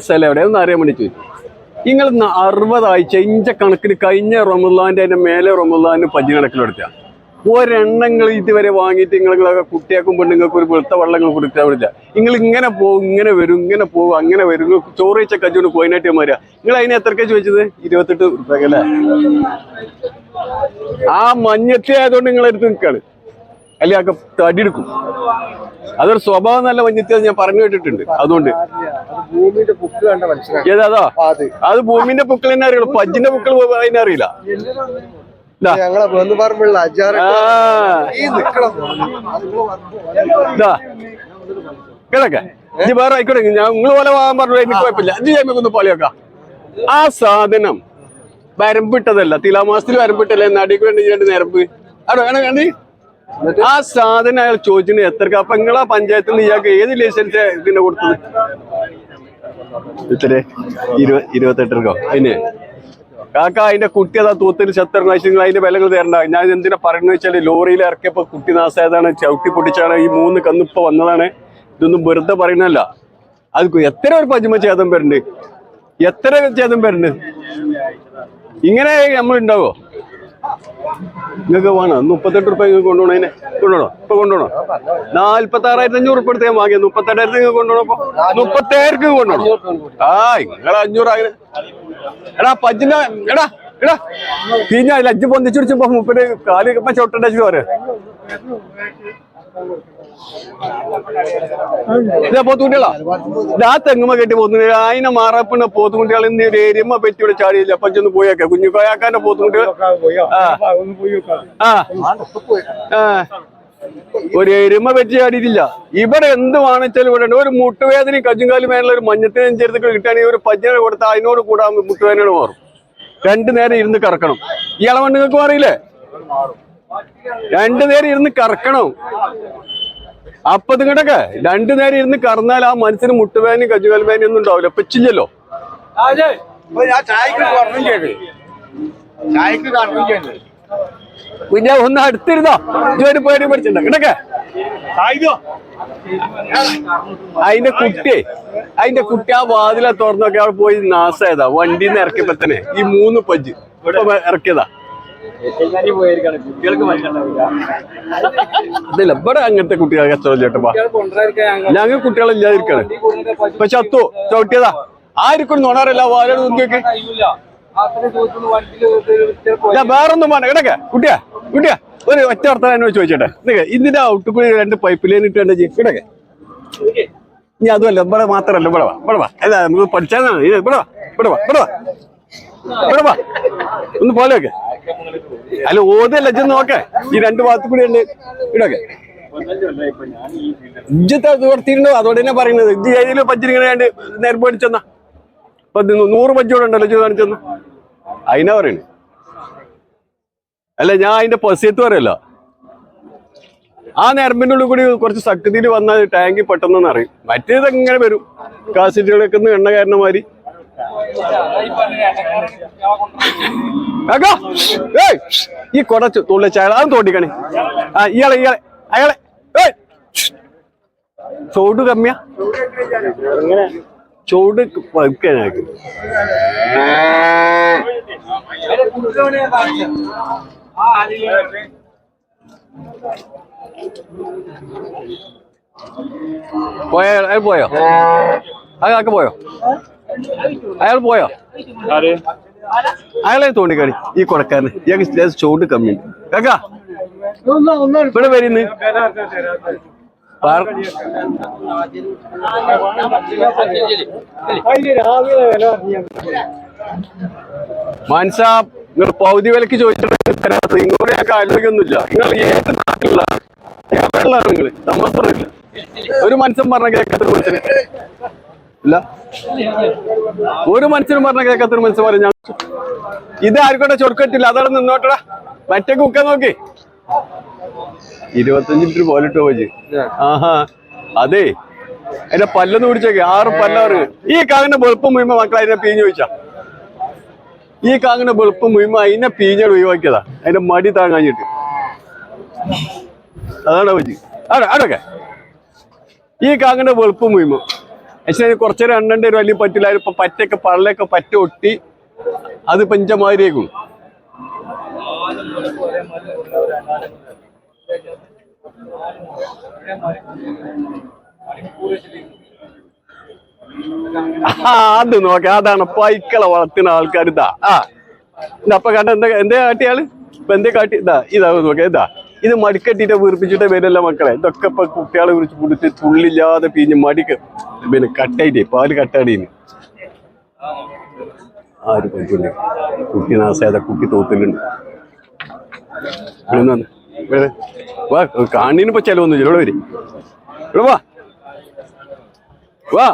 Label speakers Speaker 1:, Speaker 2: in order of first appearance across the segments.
Speaker 1: സ്ഥലം എവിടെ? ഒന്ന് അറിയാൻ വേണ്ടി ചോദിച്ചു. നിങ്ങൾ അറുപതാഴ്ച ഇഞ്ച കണക്കിന് കഴിഞ്ഞ റമദാന്റെ അതിന്റെ മേലെ റമദാന് പജ്ജി കണക്കിലെടുത്ത ഒരെണ്ണങ്ങൾ ഇതുവരെ വാങ്ങിയിട്ട് നിങ്ങളൊക്കെ കുട്ടിയാക്കും പെണ്ണുങ്ങൾക്ക് ഒരു വെളുത്ത വെള്ളങ്ങൾ കൊടുക്കാൻ പറ്റില്ല നിങ്ങൾ ഇങ്ങനെ പോകും ഇങ്ങനെ വരും ഇങ്ങനെ പോകും അങ്ങനെ വരും. ചോറ് വെച്ച മാറിയാ കോയിനായിട്ട് മാറുക നിങ്ങൾ അതിന് എത്രക്കാ ചോദിച്ചത്? ഇരുപത്തെട്ട് റുപ്യക്കല്ലേ ആ മഞ്ഞത്തെ ആയതുകൊണ്ട് നിങ്ങളെടുത്ത് നിൽക്കുകയാണ് അല്ലെ ഒക്കെ തടിയെടുക്കും അതൊരു സ്വഭാവം നല്ല വന്യത്തിൽ ഞാൻ പറഞ്ഞു കേട്ടിട്ടുണ്ട്. അതുകൊണ്ട്. ഏതാ
Speaker 2: അത്
Speaker 1: ഭൂമിന്റെ പൂക്കൾ തന്നെ അറിയുള്ളൂ. പജ്ജിന്റെ പൂക്കൾ അതിനെ അറിയില്ല.
Speaker 2: ഞങ്ങളെ ഈ
Speaker 1: ആയിക്കോട്ടെ. ഞാൻ പോലെ വാങ്ങാൻ പറഞ്ഞു ആ സാധനം വരമ്പിട്ടതല്ല. തിലാമാസത്തിൽ വരമ്പിട്ടല്ലേ നടിക്ക് വേണ്ടി രണ്ട് നിരമ്പ് അവിടെ വേണം കണ്ടി ആ സാധനം അയാൾ ചോദിച്ചിന് എത്ര അപ്പൊ നിങ്ങളെ പഞ്ചായത്തിൽ നിന്ന് ഇയാൾക്ക് ഏത് ലൈസൻസ് ഇതിന്റെ കൊടുത്തത്? ഇത്ര രൂപ അതിന്. കാക്ക അതിന്റെ കുട്ടി അതാ തൂത്തിന് ചത്തർ നിങ്ങൾ അതിന്റെ വിലകൾ തരണ്ട. ഞാൻ എന്തിനാ പറയുന്നത് വെച്ചാൽ ലോറിയിൽ ഇറക്കിയപ്പോ കുട്ടി നാസായതാണ് ചവിട്ടി പൊട്ടിച്ചാണ് ഈ മൂന്ന് കന്നിപ്പോ വന്നതാണ്. ഇതൊന്നും വെറുതെ പറയുന്നല്ല അത് എത്ര ഒരു പഞ്ചമ ചേതം വരുന്നുണ്ട് എത്ര ചേതം വരുന്നുണ്ട് ഇങ്ങനെ നമ്മൾ ഉണ്ടാവോ? നിങ്ങൾക്ക് വേണം? മുപ്പത്തെട്ട് റുപ്യ നിങ്ങൾക്ക് കൊണ്ടുപോകണം അതിനെ. കൊണ്ടുപോകണോ? ഇപ്പൊ കൊണ്ടുപോണോ നാല്പത്തി ആറായിരത്തി അഞ്ഞൂറ് ഉപ്പ് എടുത്ത് ഞാൻ വാങ്ങിയത്. മുപ്പത്തെട്ടായിരത്തി നിങ്ങൾക്ക് കൊണ്ടുപോകണം അപ്പൊ മുപ്പത്തേഴർക്ക് കൊണ്ടുപോകണം? ആ നിങ്ങൾ അഞ്ഞൂറ് അങ്ങനെ എടാ പജ്ജിന്റെ എടാ എടാ. തീഞ്ഞ പൊന്തിച്ചു പിടിച്ചപ്പോ മുപ്പത് കാൽ ചവിട്ടണ്ട പോരെ ഇതാ തെങ്ങുമ്മ കെട്ടി പോത്തുകുട്ടി. അതിനെ മാറപ്പിന്റെ പോത്തുകുട്ടികൾ ഇന്ന് ഒരു എരുമ പെറ്റി ഇവിടെ ചാടിയില്ല. അപ്പൊ ചെന്ന് പോയേക്കെ കുഞ്ഞു കോയാക്കാന്റെ പോത്തുകുട്ടികൾ ആ. ഒരു എരുമ പെറ്റി ചാടിയിട്ടില്ല. ഇവിടെ എന്ത് വാങ്ങിച്ചാലും ഇവിടെ ഒരു മുട്ടുവേദന കജുങ്കാലി മേലുള്ള ഒരു മഞ്ഞത്തിനും ചേർത്ത് കിട്ടുകയാണെങ്കിൽ ഒരു പജ്ജന കൊടുത്താൽ അതിനോട് കൂടാ മുട്ടുവേദനയോട് മാറും. രണ്ടു നേരം ഇരുന്ന് കറക്കണം. ഈ ഇളവൻ നിങ്ങൾക്ക് മാറിയില്ലേ രണ്ടു നേരം ഇരുന്ന് കറക്കണം. അപ്പൊ നിങ്ങടൊക്കെ രണ്ടു നേരം ഇരുന്ന് കറന്നാൽ ആ മനസ്സിന് മുട്ടുവേദനയും കജുകാലി ഒന്നും ഉണ്ടാവില്ല. പെച്ചില്ലല്ലോ പിന്നെ ഒന്ന് അടുത്തിരുന്നോ? ജോലി പേടി പഠിച്ചിട്ടുണ്ടോ കിടക്കെ അതിന്റെ കുട്ടിയെ അതിന്റെ കുട്ടി ആ വാതില തുറന്നൊക്കെ അവിടെ പോയി നാസായതാ. വണ്ടിന്ന് ഇറക്കിയപ്പോ തന്നെ. ഈ മൂന്ന് പജ്ജ് ഇറക്കിയതാ. അതില്ല ഇവിടെ അങ്ങനത്തെ കുട്ടികളെ കച്ചവടം ചേട്ടപ്പാ ഞങ്ങൾ കുട്ടികളില്ലാതിരിക്കാണ് ഇപ്പൊ ചത്തു ചവിട്ടിയതാ. ആരിക്കും നോണാറില്ല വാലോട് നോക്കിയൊക്കെ ഞാൻ വേറൊന്നും വേണ്ട. കിടക്കെ കുട്ടിയാ കുട്ടിയാ. ഒരു ഒറ്റ വർത്തമാനം എന്നോട് ചോദിച്ചോട്ടെ. നിങ്ങൾ ഇതിന്റെ ഔട്ട് കൂടി രണ്ട് പൈപ്പ് ലൈൻ ഇട്ട് വേണ്ട കിടക്കെ. ഇനി അതുമല്ല ഇവിടെ മാത്രമല്ല ഇവിടെ വാ ഇവിടെ വാ. അല്ല നമുക്ക് പഠിച്ചാൽ ഇവിടെ വാ ഇവിടെ വാ ഇവിടെ വാ. ഇവിടെ വാ. ഒന്ന് പോലെ വെക്കെ അല്ല ഓതല്ല ഇജ്ജ് നോക്കേ. ഈ രണ്ട് ഭാഗത്ത് കൂടി ഉണ്ട്. ഇടൊക്കെ. ഇജ്ജത്തെ നിവർത്തിയിട്ടുണ്ടോ അതോടെ തന്നെ പറയുന്നത്. ഇജ്ജ് ഏതെങ്കിലും പഞ്ചിരിങ്ങനെ കണ്ട് നേരം ഇത് നൂറ് പഞ്ചോടെ ഉണ്ടല്ലോ ഇജ്ജ് കാണിച്ചെന്ന് അതിനാ പറയുന്നത് അല്ല ഞാൻ അതിന്റെ പസ്യത്ത് പറയല്ലോ. ആ നരമ്പിന്റെ ഉള്ളിൽ കൂടി കുറച്ച് ശക്തിയിൽ വന്നാൽ ടാങ്കി പെട്ടെന്ന് അറിയും മറ്റേത് എങ്ങനെ വരും. കാസറ്റുകളൊക്കെ എണ്ണ കാരണമാതിരി ഏയ്, ഈ കൊട തുള്ളിച്ച അത് തോണ്ടിക്കണേ. ആ ഇയാളെ ഇയാളെ അയാളെ ഏയ്, ചൂട് കമ്മിയാ. ചൂട് പതുക്കെ ഞങ്ങൾക്ക് പോയോ? അയാൾ പോയോ? അതൊക്കെ പോയോ? അയാൾ പോയോ? അയാളെ തോണ്ടിക്കാണി ഈ കൊടക്കാരന്. ഇയാൾക്ക് ലേശം ചൂട് കമ്മി. കാക്കാ ഇവിടെ വരുന്ന് മനസ്സാ നിങ്ങൾ പൗതി വിലക്ക് ചോദിച്ചിട്ട് നിങ്ങളുടെ ഒക്കെ ആലോചിക്കൊന്നുമില്ല. നിങ്ങൾ ഏത് നാട്ടിലുള്ള നിങ്ങൾ. സമ്മതമില്ല ഒരു മനുഷ്യൻ പറഞ്ഞ കേൾക്കാത്ത ഇല്ല. ഒരു മനുഷ്യനും പറഞ്ഞ കേൾക്കാത്തൊരു മനുഷ്യൻ പറഞ്ഞു ഇത് ആർക്കോട്ടെ ചൊടുക്കറ്റില്ല അതവിടെ നിന്നോട്ടടാ. മറ്റേ കുക്ക നോക്കി. ഇരുപത്തഞ്ച് മിനിറ്റ് പോലിട്ടോ പോയി. ആഹാ. അതെ. അതിന്റെ പല്ലൊന്ന് പിടിച്ചേക്ക് ആറ് പല്ലാറ്. ഈ കാങ്ങിന്റെ വെളുപ്പം മുഴുമ മക്കൾ അതിനെ പീഞ്ഞ് ചോദിച്ചാ ഈ കാങ്ങിന്റെ വെളുപ്പം മുഴുമ അതിനെ പീഞ്ഞാട് ഒഴിവാക്കിയതാ. അതിന്റെ മടി താങ്ങാഞ്ഞിട്ട്. അതാണ് പോയി അവിടെ അവിടെയൊക്കെ ഈ കാങ്ങിന്റെ വെളുപ്പ് മുയിമു പക്ഷേ കുറച്ചൊരു എണ്ണന്റെ ഒരു വലിയ പറ്റില്ല. ഇപ്പൊ പറ്റൊക്കെ പള്ളയൊക്കെ പറ്റ ഒട്ടി. അത് പഞ്ചമാരിയേക്കും അത് നോക്ക. അതാണ് പൈക്കളെ വളർത്തുന്ന ആൾക്കാർ ഇതാ ആ. അപ്പൊ കണ്ട എന്താ എന്താ കാട്ടിയാൾ? ഇപ്പൊ എന്തേ കാട്ടി? ഇതാ ഇതാ നോക്കിയാ ഇതാ. ഇത് മടിക്കെട്ടിട്ട് വീർപ്പിച്ചിട്ട് വരല്ല മക്കളെ. ഇതൊക്കെ ഇപ്പൊ കുട്ടികളെ കുറിച്ച് കുടിച്ച് തുള്ളില്ലാതെ പിഞ്ഞ് മടിക്ക് പിന്നെ കട്ടായിട്ടേ പാൽ കട്ടാടീന് ആര് പറ്റില്ല കുട്ടി നാസായത. കുട്ടി തോത്തിലുണ്ട് ഇപ്പൊ. വാ കാണിനിപ്പോ ചെലവൊന്നും ഇവിടെ വരും. ഇവിടെ വാ. വാ.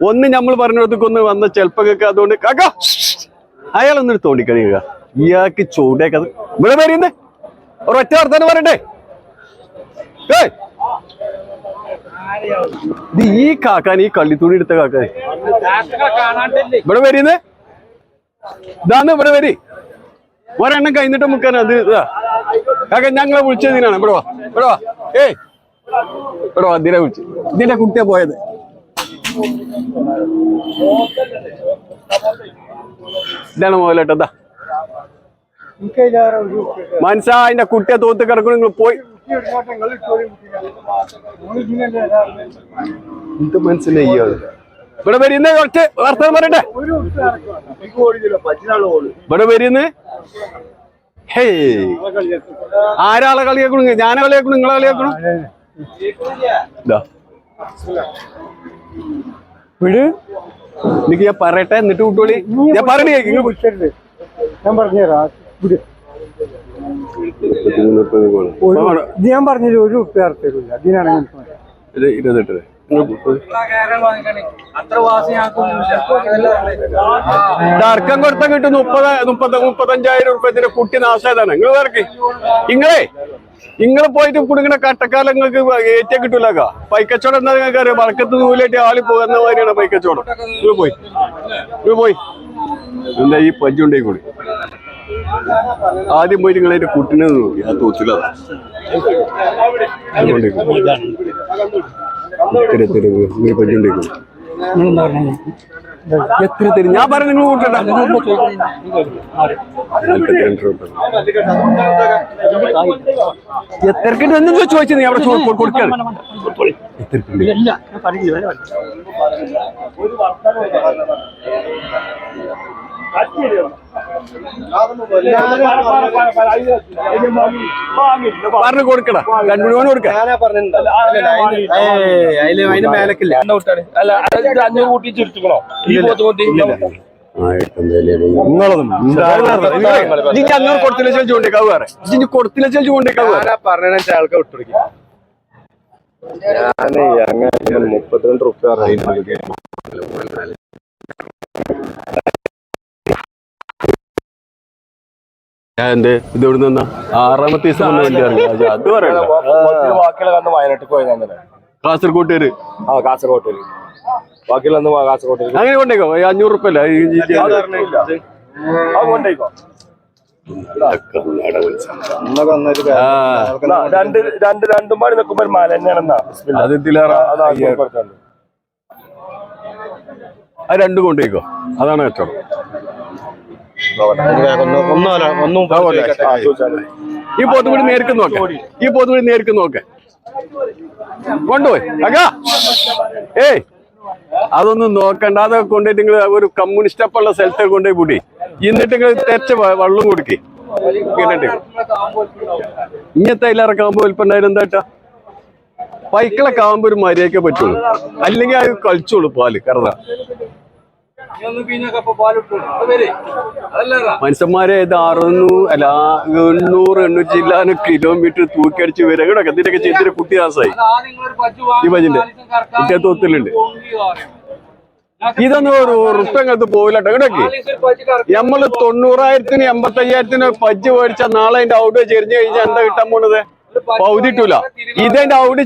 Speaker 1: ഒന്ന് നമ്മൾ പറഞ്ഞിടത്തേക്ക് ഒന്ന് വന്ന ചെലപ്പൊക്കെ അതുകൊണ്ട് കാക്ക. അയാളൊന്നൊരു തോണ്ടിക്കണിയുക ഇയാൾക്ക് ചൂടേക്കത് ഇവിടെ വരുന്നേ ഒരൊറ്റ വർത്താനം പറയട്ടെ. ഈ കാക്കാൻ ഈ കള്ളിത്തൂണി എടുത്ത കാക്കാൻ. ഇവിടെ വരുന്നേ. ഇതാന്ന് ഇവിടെ വരി. ഒരെണ്ണം കഴിഞ്ഞിട്ട് മുക്കാൻ അത് കാക്ക ഞങ്ങളെ വിളിച്ചതിനാണ് ഇവിടെ വാ ഇവിടെ വാ. ഏയ്. ഇവിടെ വാ ഇതിനെ വിളിച്ചു. ഇതിന്റെ കുട്ടിയാ പോയത്. ഇതാണ് മോലേട്ടതാ മനസ്സാ അതിന്റെ കുട്ടിയെ തോത്ത് കിടക്കണം നിങ്ങൾ പോയി. ഇത് മനസ്സിലായി ഇവിടെ വരുന്ന കുറച്ച് വർത്തമാനം പറയട്ടെ. ഇവിടെ വരുന്ന. ഹേ ആരാളെ കളിയാക്കണു ഞാനെ കളിയാക്കണു നിങ്ങളെ കളിയാക്കണു വിട്. എനിക്ക് ഞാൻ പറയട്ടെ എന്നിട്ട് കുട്ടികളി ഞാൻ പറയണേ
Speaker 3: ഞാൻ പറഞ്ഞുതരാം. ഒരു- ഞാൻ പറഞ്ഞില്ല ഒരു ഉറുപ്പ്യ തരില്ല ഇതിനാണ് ഞാൻ പറഞ്ഞത്.
Speaker 1: ഇത് ഇരുപത്തെട്ട് കൊടുത്താൽ കിട്ടും മുപ്പത് മുപ്പത് മുപ്പത്തഞ്ചായിരം ഉറുപ്പത്തിന്റെ കുട്ടി നാശായതാണ് നിങ്ങൾ വേറെ ഇങ്ങളെ നിങ്ങൾ പോയിട്ട് കുടുങ്ങണ കട്ടക്കാലം നിങ്ങൾക്ക് ഏറ്റ കിട്ടൂലക്ക. പൈക്കച്ചോടം എന്താ നിങ്ങൾക്ക് അറിയാം? വളക്കത്ത് നൂലേറ്റ് ആളി പോകുന്ന മാതിരിയാണ് പൈക്കച്ചോടം പോയി. പോയി. എന്താ ഈ പഞ്ചുണ്ടേ കൂടി ആദ്യം പോയി നിങ്ങൾ അതിന്റെ കുട്ടിനെ നോക്കി. ആ തൂച്ചില്ല എത്ര തരും ഞാൻ പറഞ്ഞു നിങ്ങൾ കൂട്ടണ്ട. എത്രക്കിട്ട് എന്നും ചോദിച്ചു നീ? അവിടെ ചോ- കൊടുക്കാണ് എത്രക്കുണ്ട് പറഞ്ഞു കൊടുക്കടാ. രണ്ടു മണി കൊടുക്ക
Speaker 2: അതിന് മേലക്കില്ല.
Speaker 4: അല്ല അഞ്ഞൂറ് കൂട്ടി ചുരുത്തിക്കണോ ഈ പോത്ത് കൂട്ടി?
Speaker 1: നിങ്ങളതും എനിക്ക് അഞ്ഞൂറ് കൊടുത്തില്ല ചൂണ്ടേക്കാവ് വേറെ. ഇനി കൊടുത്തില്ല ചൂണ്ടേക്കാവ് വേറെ.
Speaker 2: ഞാനാ പറഞ്ഞ ആൾക്ക് വിട്ടുകൊടുക്കും ഞാനേ അങ്ങനെ മുപ്പത്തിരണ്ട് റുപ്യ
Speaker 1: ഞാൻ എന്റെ ഇത് ഇവിടെ നിന്ന് ആറാമത്തെ ദിവസം വന്ന വണ്ടി ഇറങ്ങി. അത് അത് പറയണ്ട.
Speaker 4: ബാക്കിയുള്ള കന്ന് വയനാട്ടിൽ പോയി തന്നെ
Speaker 1: കാസർകോട്ടേര്.
Speaker 4: ആ കാസർഗോട്ടിൽ ബാക്കിയുള്ള കാസർഗോട്ടിൽ
Speaker 1: അങ്ങനെ കൊണ്ടേക്കോ? ഈ അഞ്ഞൂറ് അല്ല?
Speaker 4: കൊണ്ടേക്കോ. രണ്ട് രണ്ട് രണ്ടും പാടി നിൽക്കുമ്പോ ഒരു മല തന്നെയാണെന്നാ. ബിസ്മില്ലാ.
Speaker 1: അത് ഇതിലേറെ
Speaker 4: അത് ആദ്യം കൊടുത്തോണ്ട്.
Speaker 1: അത് രണ്ടും കൊണ്ടേക്കോ? അതാണ്
Speaker 4: ചോദിച്ചാൽ.
Speaker 1: ഈ പോത്തുകൂടി നേർക്ക് നോക്ക. ഈ പോത്തുകൂടി നേർക്ക് നോക്ക. കൊണ്ടുപോയി. അക്കാ ഏയ്. അതൊന്നും നോക്കണ്ട. അതൊക്കെ കൊണ്ടുപോയിട്ട് നിങ്ങൾ ഒരു കമ്മ്യൂണിസ്റ്റ് അപ്പുള്ള സ്ഥലത്തെ കൊണ്ടുപോയി കൂടി എന്നിട്ട് നിങ്ങൾ തെറ്റ വെള്ളം കൊടുക്കേ. ഇങ്ങനത്തെ അതിലിറക്കാകുമ്പോ വിൽപ്പണ്ടായാലും എന്താ പൈക്കളെ കാമ്പ് ഒരു മര്യാദക്കെ പറ്റുള്ളൂ. അല്ലെങ്കിൽ അത് കളിച്ചോളൂ പാൽ കറത മനുഷ്യന്മാരെ ഇത് അറുന്നൂറ് അല്ല എണ്ണൂറ് എണ്ണൂറ്റി ഇല്ലാന്ന് കിലോമീറ്റർ തൂക്കടിച്ച് വരെ. ഇവിടെ ഇതിന്റെയൊക്കെ ചെയ്തിട്ട് കുട്ടി ദാസായി ഈ ബജിന്റെ കുട്ടിയെ തോത്തിലുണ്ട്. ഇതൊന്നും ഒരു ഉറുപ്പങ്ങത്ത് പോവില്ല കേട്ടോ. ഇവിടേക്ക് നമ്മൾ തൊണ്ണൂറായിരത്തിന് എൺപത്തയ്യായിരത്തിന് പജ്ജ് മേടിച്ച നാളെ അതിന്റെ ഔട്ട് ചെരിഞ്ഞു കഴിഞ്ഞാൽ എന്താ കിട്ടാൻ പോണത്? പൗതിട്ടൂല ഇതെന്റെ ഔട്ട്